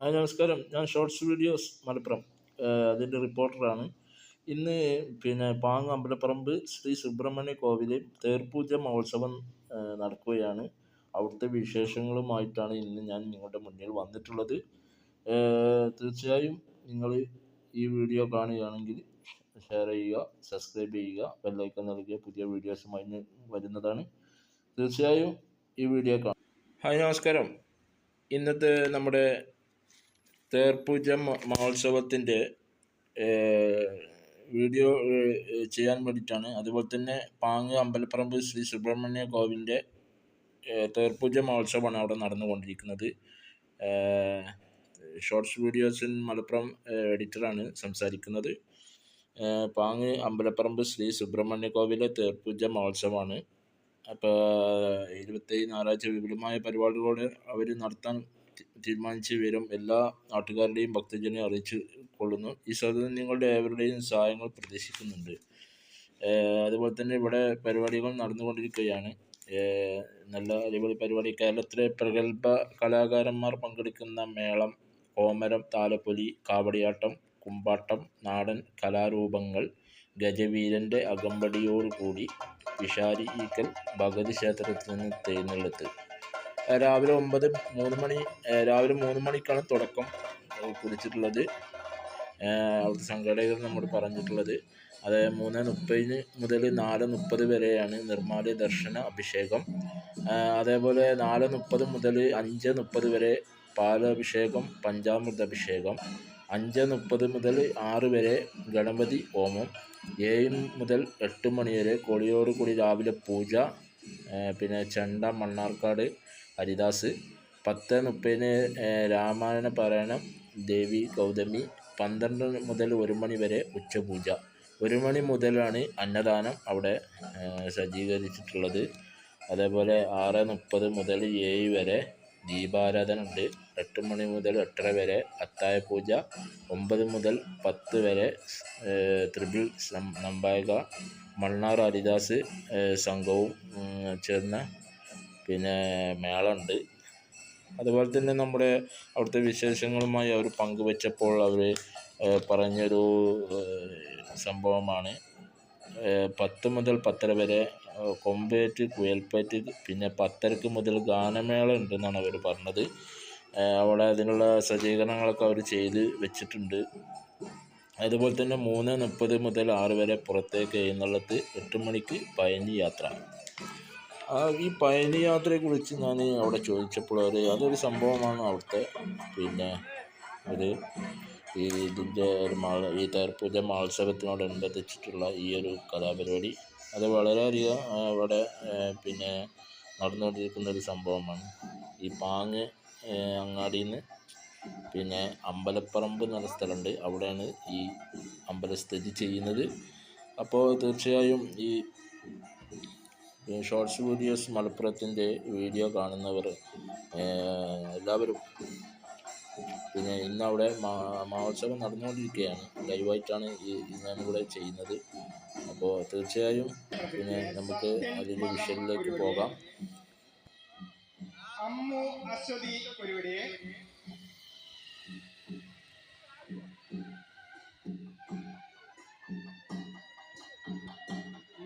Hi നമസ്കാരം. ഞാൻ shorts videos Malappuram. അതിന്റെ റിപ്പോർട്ടറാണ്. ഇന്ന് പിന്നെ പാങ് അമ്പലപ്പറമ്പ് ശ്രീ സുബ്രഹ്മണ്യ കോവിലിൽ തേർപൂജ മഹോത്സവം നടക്കുകയാണ്. അവിടുത്തെ വിശേഷങ്ങളുമായിട്ടാണ് ഇന്ന് ഞാൻ നിങ്ങളുടെ മുന്നിൽ വന്നിട്ടുള്ളത്. തീർച്ചയായും നിങ്ങൾ ഈ വീഡിയോ കാണുകയാണെങ്കിൽ ഷെയർ ചെയ്യുക സബ്സ്ക്രൈബ് ചെയ്യുക ബെല്ലൈക്കൺ നൽകിയ പുതിയ വീഡിയോസുമായി വരുന്നതാണ്. തീർച്ചയായും ഈ വീഡിയോ കാണും. ഹായ് നമസ്കാരം. ഇന്നത്തെ നമ്മുടെ തേർപൂജ മ- മഹോത്സവത്തിന്റെ വീഡിയോ ചെയ്യാൻ വേണ്ടിയിട്ടാണ്. അതുപോലെ തന്നെ പാങ്ങ് അമ്പലപ്പറമ്പ് ശ്രീ സുബ്രഹ്മണ്യ കോവിലിന്റെ തേർപ്പൂജ മഹോത്സവമാണ് അവിടെ നടന്നുകൊണ്ടിരിക്കുന്നത്. ഷോർട്സ് വീഡിയോസ് ഇൻ മലപ്പുറം എഡിറ്ററാണ് സംസാരിക്കുന്നത്. പാങ് അമ്പലപ്പറമ്പ് ശ്രീ സുബ്രഹ്മണ്യ കോവിലെ തേർപൂജ മഹോത്സവമാണ്. അപ്പോൾ ഇരുപത്തി ഞായറാഴ്ച വിപുലമായ പരിപാടികളോടെ അവർ നടത്താൻ തീരുമാനിച്ച് വിവരം എല്ലാ നാട്ടുകാരുടെയും ഭക്തജനെ അറിയിച്ചു കൊള്ളുന്നു. ഈ സദനം നിങ്ങളുടെ ഏവരുടെയും സഹായങ്ങൾ പ്രതീക്ഷിക്കുന്നുണ്ട്. അതുപോലെ തന്നെ ഇവിടെ പരിപാടികൾ നടന്നുകൊണ്ടിരിക്കുകയാണ്. നല്ല അടിപൊളി പരിപാടി. കേരളത്തിലെ പ്രഗത്ഭ കലാകാരന്മാർ പങ്കെടുക്കുന്ന മേളം കോമരം താലപ്പൊലി കാവടിയാട്ടം കുമ്പാട്ടം നാടൻ കലാരൂപങ്ങൾ ഗജവീരന്റെ അകമ്പടിയോടുകൂടി വിഷാരി ഈക്കൽ ഭഗതി ക്ഷേത്രത്തിൽ നിന്ന് തേനെടുത്ത് രാവിലെ ഒമ്പത് മൂന്ന് മണി രാവിലെ മൂന്ന് മണിക്കാണ് തുടക്കം കുറിച്ചിട്ടുള്ളത്. അവിടുത്തെ സംഘാടകർ നമ്മോട് പറഞ്ഞിട്ടുള്ളത്. അത് മൂന്ന് മുപ്പതിന് മുതൽ നാല് മുപ്പത് വരെയാണ് നിർമ്മാല്യ ദർശന അഭിഷേകം. അതേപോലെ നാല് മുപ്പത് മുതൽ അഞ്ച് മുപ്പത് വരെ പാലഭിഷേകം പഞ്ചാമൃത അഭിഷേകം അഞ്ച് മുപ്പത് മുതൽ ആറ് വരെ ഗണപതി ഹോമം. ഏഴ് മുതൽ എട്ട് മണി വരെ കൊടിയോട് കൂടി രാവിലെ പൂജ പിന്നെ ചെണ്ട മണ്ണാർക്കാട് ഹരിദാസ് പത്ത് മുപ്പതിന് രാമായണ പാരായണം ദേവി ഗൗതമി പന്ത്രണ്ട് മുതൽ ഒരു മണി വരെ ഉച്ചപൂജ. ഒരു മണി മുതലാണ് അന്നദാനം അവിടെ സജ്ജീകരിച്ചിട്ടുള്ളത്. അതേപോലെ ആറ് മുപ്പത് മുതൽ ഏഴ് വരെ ദീപാരാധന ഉണ്ട്. എട്ട് മണി മുതൽ എട്ടര വരെ അത്തായ പൂജ. ഒമ്പത് മുതൽ പത്ത് വരെ ത്രിപിൾ നമ്പായക മണ്ണാർ ഹരിദാസ് സംഘവും ചേർന്ന പിന്നെ മേളമുണ്ട് അതുപോലെ തന്നെ നമ്മുടെ അവിടുത്തെ വിശേഷങ്ങളുമായി അവർ പങ്കുവച്ചപ്പോൾ അവർ പറഞ്ഞൊരു സംഭവമാണ്. പത്ത് മുതൽ പത്തര വരെ കൊമ്പേറ്റ് കുയൽപ്പേറ്റ് പിന്നെ പത്തരക്ക് മുതൽ ഗാനമേള ഉണ്ടെന്നാണ് അവർ പറഞ്ഞത്. അവിടെ അതിനുള്ള സജ്ജീകരണങ്ങളൊക്കെ അവർ ചെയ്ത് വെച്ചിട്ടുണ്ട്. അതുപോലെ തന്നെ മൂന്ന് മുപ്പത് മുതൽ ആറ് വരെ പുറത്തേക്ക് എഴുന്നള്ളത്ത് എട്ട് മണിക്ക് പഴനി യാത്ര. ഈ പയനി യാത്രയെക്കുറിച്ച് ഞാൻ അവിടെ ചോദിച്ചപ്പോൾ അവർ അതൊരു സംഭവമാണ് അവിടുത്തെ. പിന്നെ ഒരു ഈ ഇതിന്റെ ഒരു മാ ഈ തേർപ്പൂജ മഹോത്സവത്തിനോടനുബന്ധിച്ചിട്ടുള്ള ഈ ഒരു കലാപരിപാടി അത് വളരെയധികം അവിടെ പിന്നെ നടന്നുകൊണ്ടിരിക്കുന്ന ഒരു സംഭവമാണ്. ഈ പാങ്ങ് അങ്ങാടിയിൽ നിന്ന് പിന്നെ അമ്പലപ്പറമ്പ് എന്ന് സ്ഥലമുണ്ട്. അവിടെയാണ് ഈ അമ്പലം സ്ഥിതി ചെയ്യുന്നത്. അപ്പോൾ തീർച്ചയായും ഈ ഈ ഷോർട്സ് വീഡിയോസ് മലപ്പുറത്തിന്റെ വീഡിയോ കാണുന്നവർ എല്ലാവരും. പിന്നെ ഇന്നവിടെ മഹോത്സവം നടന്നുകൊണ്ടിരിക്കുകയാണ്. ലൈവായിട്ടാണ് ഈ ഞാനിവിടെ ചെയ്യുന്നത്. അപ്പോൾ തീർച്ചയായും പിന്നെ നമുക്ക് അതിന്റെ വിഷയത്തിലേക്ക് പോകാം. അമ്മു അശ്വതി ഒരുവിടെ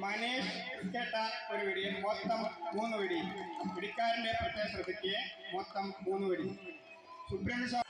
മനേഷ് കേട്ട ഒരു വെടി. മൊത്തം മൂന്ന് വെടി. വെടിക്കാരന്റെ പ്രത്യേക ശ്രദ്ധയ്ക്ക് മൊത്തം മൂന്ന് വെടി. സുബ്രഹ്മണ്യ